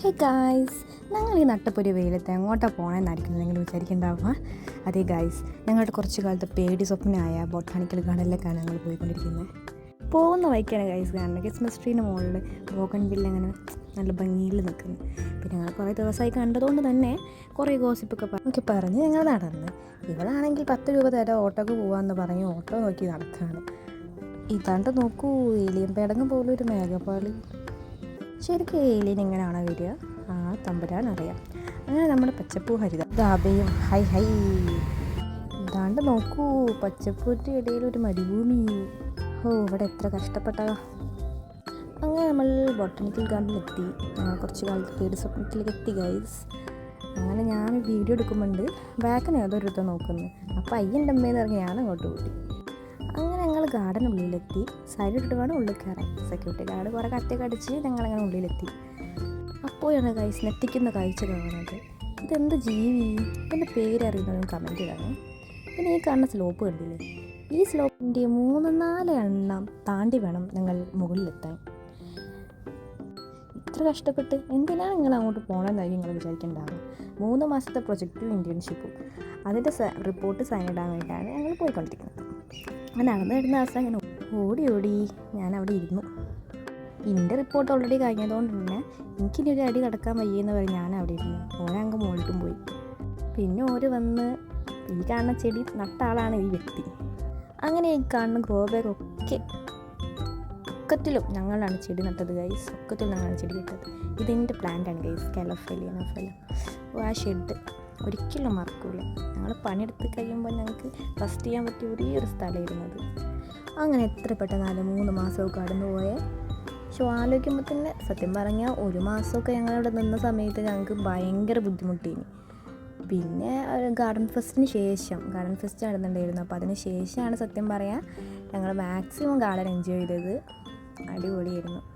Hey guys ഞങ്ങൾ ഈ നട്ടപ്പൊരി വെയിലത്ത് എങ്ങോട്ടാണ് പോകണമെന്നായിരിക്കും നിങ്ങൾ വിചാരിക്കേണ്ടാവുക? അതേ ഗായ്സ് ഞങ്ങളുടെ കുറച്ച് കാലത്ത് പേടി സ്വപ്നമായ ബൊട്ടാണിക്കൽ ഗാർഡനിലേക്കാണ് ഞങ്ങൾ പോയിക്കൊണ്ടിരിക്കുന്നത് പോകുന്ന വൈക്കാണ് ഗൈസ് കാണുന്നത് ക്രിസ്മസ് ട്രീന് മുകളിൽ ബോഗൺ ബില്ല് അങ്ങനെ നല്ല ഭംഗിയിൽ നിൽക്കുന്നു പിന്നെ ഞങ്ങൾ കുറേ ദിവസമായി കണ്ടതുകൊണ്ട് തന്നെ കുറേ ഗോസിപ്പൊക്കെ ഒക്കെ പറഞ്ഞ് ഞങ്ങൾ നടന്ന്. ഇവളാണെങ്കിൽ പത്ത് രൂപ തരാം ഓട്ടോക്ക് പോകാമെന്ന് പറഞ്ഞ് ഓട്ടോ നോക്കി നടക്കുകയാണ് ഇതാണ്ട് നോക്കൂ ഏലിയൻ പേടങ്ങ് പോലും ഒരു മേഘപ്പാളി. ശരിക്കും ഏലിയൻ എങ്ങനെയാണോ വരിക? ആ തമ്പുരാൻ അറിയാം അങ്ങനെ നമ്മുടെ പച്ചപ്പൂ ഹരിത. ദാബയും ഹൈ ഹൈ. ഇതാണ്ട് നോക്കൂ. പച്ചപ്പൂന്റെ ഇടയിൽ ഒരു മരുഭൂമി. ഓ ഇവിടെ എത്ര കഷ്ടപ്പെട്ടതാ അങ്ങനെ നമ്മൾ ബൊട്ടണിക്കൽ ഗാർഡനിലെത്തി കുറച്ച് കാലത്ത് പേടി സ്വപ്നത്തിലേക്ക് എത്തി ഗൈസ് അങ്ങനെ ഞാൻ വീഡിയോ എടുക്കുമ്പോൾ ബാക്കിന് ഏതൊരു നോക്കുന്നു. അപ്പോൾ അയ്യന്റെ അമ്മയെന്ന് പറഞ്ഞ് ഞാൻ അങ്ങോട്ട് കൂട്ടി അങ്ങനെ ഞങ്ങൾ ഗാർഡനുള്ളിലെത്തി സൈഡ് ഇട്ടിട്ട് വേണം ഉള്ളിൽ കയറാൻ സെക്യൂരിറ്റി ഗാർഡ് കുറേ കറ്റൊക്കെ അടിച്ച് ഞങ്ങളങ്ങനെ ഉള്ളിലെത്തി. അപ്പോഴാണ് കഴിച്ച് നെത്തിക്കുന്ന കാഴ്ച കാണുന്നത്. ഇതെന്ത് ജീവി? എന്റെ പേരറിയുന്നതും കമന്റ് ചെയ്താണ് പിന്നെ ഈ കാണുന്ന സ്ലോപ്പ് കണ്ടില്ലേ? ഈ സ്ലോപ്പിന്റെ മൂന്ന് നാല് എണ്ണം താണ്ടി വേണം ഞങ്ങൾ മുകളിലെത്താൻ. ഇത്ര കഷ്ടപ്പെട്ട് എന്തിനാണ് നിങ്ങൾ അങ്ങോട്ട് പോകണമെന്നായിരിക്കും നിങ്ങൾ വിചാരിക്കേണ്ടാവും മൂന്ന് മാസത്തെ പ്രൊജക്റ്റും ഇന്റേൺഷിപ്പും അതിന്റെ റിപ്പോർട്ട് സൈൻ ഇടാൻ വേണ്ടിയിട്ടാണ് ഞങ്ങൾ പോയിക്കൊണ്ടിരിക്കുന്നത്. നടന്നു വരുന്ന ദിവസം ഇങ്ങനെ ഓടി ഓടി ഞാൻ അവിടെ ഇരുന്നു. എന്റെ റിപ്പോർട്ട് ഓൾറെഡി കഴിഞ്ഞതുകൊണ്ട് തന്നെ എനിക്കിനി ഒരു അടി കിടക്കാൻ വയ്യെന്ന് പറഞ്ഞ് ഞാൻ അവിടെ ഇരുന്നു. ഓരങ്ങ് മുകളിലും പോയി. പിന്നെ ഓര് വന്ന് ഈ കാണുന്ന ചെടി നട്ട ആളാണ് ഈ വ്യക്തി. അങ്ങനെ ഈ കാണുന്ന ഗ്രോ ബാഗ് ഒക്കെ ഒക്കത്തിലും ഞങ്ങളാണ് ചെടി നട്ടത് ഗൈസ് ഒക്കത്തിലും ഞങ്ങളാണ് ചെടി നട്ടത്. ഇതെന്റെ പ്ലാന്റാണ് ഗൈസ് കാലഫലിയ നഫല ആ ഷെഡ് ഒരിക്കലും മറക്കൂല. ഞങ്ങൾ പണിയെടുത്ത് കഴിയുമ്പോൾ ഞങ്ങൾക്ക് റെസ്റ്റ് ചെയ്യാൻ പറ്റിയ ഒരേ ഒരു സ്ഥലമായിരുന്നത് അങ്ങനെ എത്ര പെട്ടെന്നാൽ മൂന്ന് മാസമൊക്കെ കടന്നു പോയേ പക്ഷെ ആലോചിക്കുമ്പോൾ തന്നെ സത്യം പറഞ്ഞാൽ ഒരു മാസമൊക്കെ ഞങ്ങളിവിടെ നിന്ന സമയത്ത് ഞങ്ങൾക്ക് ഭയങ്കര ബുദ്ധിമുട്ടേനി. പിന്നെ ഗാർഡൻ ഫെസ്റ്റിന് ശേഷം ഗാർഡൻ ഫെസ്റ്റ് നടന്നിട്ടുണ്ടായിരുന്നു. അപ്പോൾ അതിന് ശേഷമാണ് സത്യം പറയാൻ ഞങ്ങൾ മാക്സിമം ഗാർഡൻ എൻജോയ് ചെയ്തത്. അടിപൊളിയായിരുന്നു.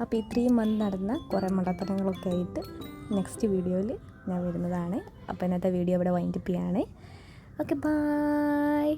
അപ്പോൾ ഇത്രയും മന്ത് നടന്ന കുറേ മണ്ടത്തരങ്ങളൊക്കെ ആയിട്ട് നെക്സ്റ്റ് വീഡിയോയിൽ ഞാൻ വരുന്നതാണ്. അപ്പോൾ ഇന്നത്തെ വീഡിയോ ഇവിടെ വൈൻഡപ്പ് ചെയ്യാണ് ഓക്കെ ബായ്